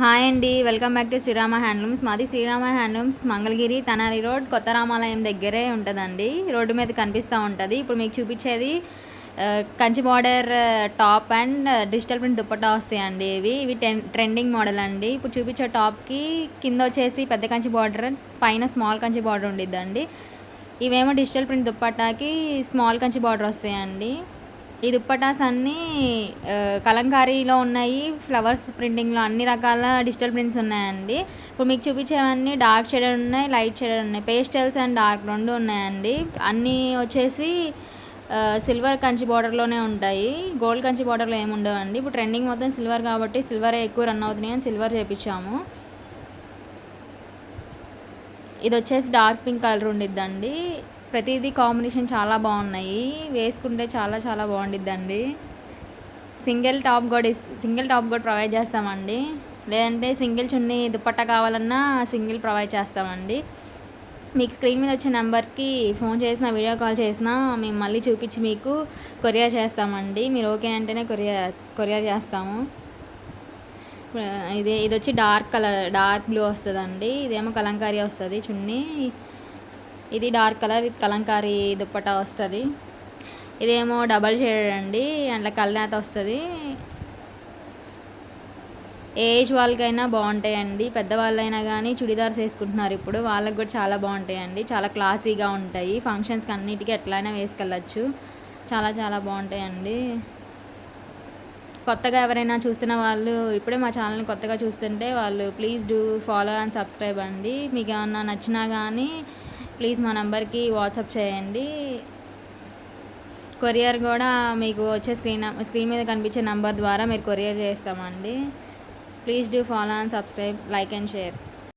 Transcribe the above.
Hi అండి. Welcome back to Srirama handlooms. మాది Srirama handlooms Mangalagiri Tenali road కొత్త రామాలయం దగ్గరే ఉంటుందండి. రోడ్డు మీద కనిపిస్తూ ఉంటుంది. ఇప్పుడు మీకు చూపించేది Kanchi border top and digital print dupatta వస్తాయండి ఇవి. ఇవి టెన్ ట్రెండింగ్ మోడల్ అండి. ఇప్పుడు చూపించే టాప్కి కింద వచ్చేసి పెద్ద కంచి బార్డర్ పైన స్మాల్ కంచి బార్డర్ ఉండిద్దండి. ఇవేమో డిజిటల్ ప్రింట్ దుప్పట్టాకి స్మాల్ కంచి బార్డర్ వస్తాయండి. ఈ దుప్పటాస్ అన్నీ కలంకారీలో ఉన్నాయి ఫ్లవర్స్ ప్రింటింగ్లో అన్ని రకాల డిజిటల్ ప్రింట్స్ ఉన్నాయండి. ఇప్పుడు మీకు చూపించేవన్నీ డార్క్ షేడెడ్ ఉన్నాయి లైట్ షేడెడ్ ఉన్నాయి. పేస్టల్స్ అండ్ డార్క్ రెండు ఉన్నాయండి. అన్నీ వచ్చేసి సిల్వర్ కంచి బార్డర్లోనే ఉంటాయి. గోల్డ్ కంచి బార్డర్లో ఏమి ఉండవండి. ఇప్పుడు ట్రెండింగ్ మొత్తం సిల్వర్ కాబట్టి సిల్వరే ఎక్కువ రన్ అవుతున్నాయి అని సిల్వర్ చేపించాము. ఇది వచ్చేసి డార్క్ పింక్ కలర్ ఉండిద్దండి. ప్రతిదీ కాంబినేషన్ చాలా బాగున్నాయి. వేసుకుంటే చాలా చాలా బాగుండిద్దండి. సింగిల్ టాప్ కూడా సింగిల్ టాప్ కూడా ప్రొవైడ్ చేస్తామండి. లేదంటే సింగిల్ చున్నీ దుప్పట్ట కావాలన్నా సింగిల్ ప్రొవైడ్ చేస్తామండి. మీకు స్క్రీన్ మీద వచ్చే నెంబర్కి ఫోన్ చేసినా వీడియో కాల్ చేసినా మేము మళ్ళీ చూపించి మీకు కొరియర్ చేస్తామండి. మీరు ఓకే అంటేనే కొరియర్ కొరియర్ చేస్తాము. ఇది ఇది వచ్చి డార్క్ కలర్ డార్క్ బ్లూ వస్తుందండి. ఇదేమో కలంకారీ వస్తుంది చున్నీ. ఇది dark colour with kalamkari dupatta వస్తుంది. ఇదేమో డబల్ షేడెడ్ అండి అందులో కల్నేత వస్తుంది. ఏజ్ వాళ్ళకైనా బాగుంటాయండి. పెద్దవాళ్ళైనా కానీ చుడిదార్స్ వేసుకుంటున్నారు ఇప్పుడు. వాళ్ళకి కూడా చాలా బాగుంటాయండి. చాలా క్లాసీగా ఉంటాయి. ఫంక్షన్స్కి అన్నిటికీ ఎట్లయినా వేసుకెళ్ళచ్చు. చాలా చాలా బాగుంటాయండి. కొత్తగా ఎవరైనా చూస్తున్న వాళ్ళు ఇప్పుడే మా ఛానల్ని కొత్తగా చూస్తుంటే వాళ్ళు please do follow and subscribe అండి. మీకు ఏమన్నా నచ్చినా కానీ ప్లీజ్ మా నెంబర్కి వాట్సాప్ చేయండి. కొరియర్ కూడా మీకు వచ్చే స్క్రీన్ స్క్రీన్ మీద కనిపించే నెంబర్ ద్వారా మీరు కొరియర్ చేస్తామండి. Please do follow and subscribe like and share.